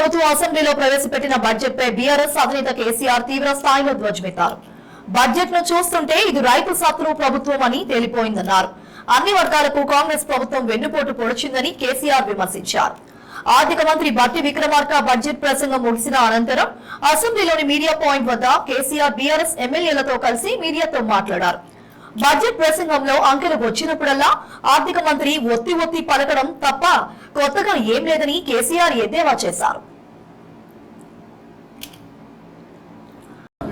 ప్రభుత్వం అసెంబ్లీలో ప్రవేశపెట్టిన బడ్జెట్ పై బీఆర్ఎస్ అధినేత కేసీఆర్ తీవ్ర స్థాయిలో ధ్వజమెత్తారు. బడ్జెట్ను చూస్తుంటే ఇది రైతు శత్రు ప్రభుత్వం అని తేలిపోయిందన్నారు. అన్ని వర్గాలకు కాంగ్రెస్ ప్రభుత్వం వెన్నుపోటు పొడిచిందని కేసీఆర్ విమర్శించారు. ఆర్థిక మంత్రి బట్టి విక్రమార్క బడ్జెట్ ప్రసంగం ముగిసిన అనంతరం అసెంబ్లీలోని మీడియా పాయింట్ వద్ద కేసీఆర్ బీఆర్ఎస్ ఎమ్మెల్యేలతో కలిసి మీడియాతో మాట్లాడారు. బడ్జెట్ ప్రసంగంలో అంకెలు వచ్చినప్పుడల్లా ఆర్థిక మంత్రి ఒత్తి ఒత్తి పలకడం తప్ప కొత్తగా ఏం లేదని కేసీఆర్ ఎద్దేవా చేశారు.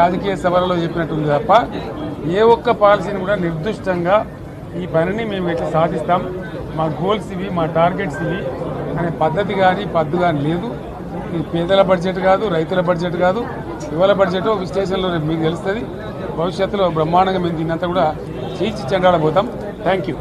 రాజకీయ సభలలో చెప్పినట్టుంది తప్ప ఏ ఒక్క పాలసీని కూడా నిర్దిష్టంగా ఈ పనిని మేము ఎట్లా సాధిస్తాం. మా గోల్స్ ఇవి మా టార్గెట్స్ ఇవి అనే పద్ధతి కానీ పద్దు కానీ లేదు. ఇది పేదల బడ్జెట్ కాదు రైతుల బడ్జెట్ కాదు యువల బడ్జెట్ విశ్లేషణలో రేపు మీకు తెలుస్తుంది. భవిష్యత్తులో బ్రహ్మాండంగా మేము దీన్నంతా కూడా చీల్చి చెండాడబోతాం. Thank you